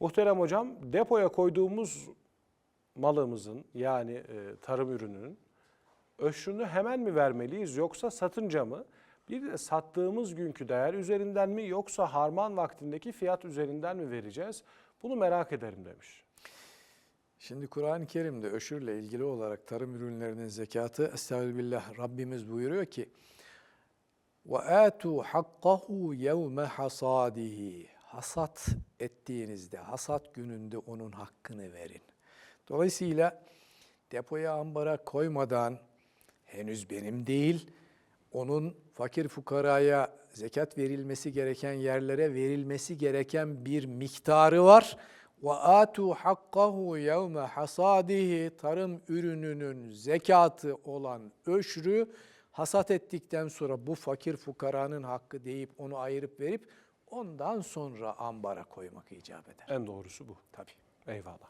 Muhterem hocam depoya koyduğumuz malımızın yani e, tarım ürününün öşrünü hemen mi vermeliyiz yoksa satınca mı? Bir de sattığımız günkü değer üzerinden mi yoksa harman vaktindeki fiyat üzerinden mi vereceğiz? Bunu merak ederim demiş. Şimdi Kur'an-ı Kerim'de öşürle ilgili olarak tarım ürünlerinin zekatı Estağfirullah Rabbimiz buyuruyor ki وَآتُوا حَقَّهُ يَوْمَ حَصَادِهِ Hasat ettiğinizde, hasat gününde onun hakkını verin. Dolayısıyla depoya ambara koymadan henüz benim değil, onun fakir fukaraya zekat verilmesi gereken yerlere verilmesi gereken bir miktarı var. Ve atu hakkahu yevme hasadihi tarım ürününün zekatı olan öşrü hasat ettikten sonra bu fakir fukaranın hakkı deyip onu ayırıp verip ondan sonra ambara koymak icap eder. En doğrusu bu. Tabii. Eyvallah.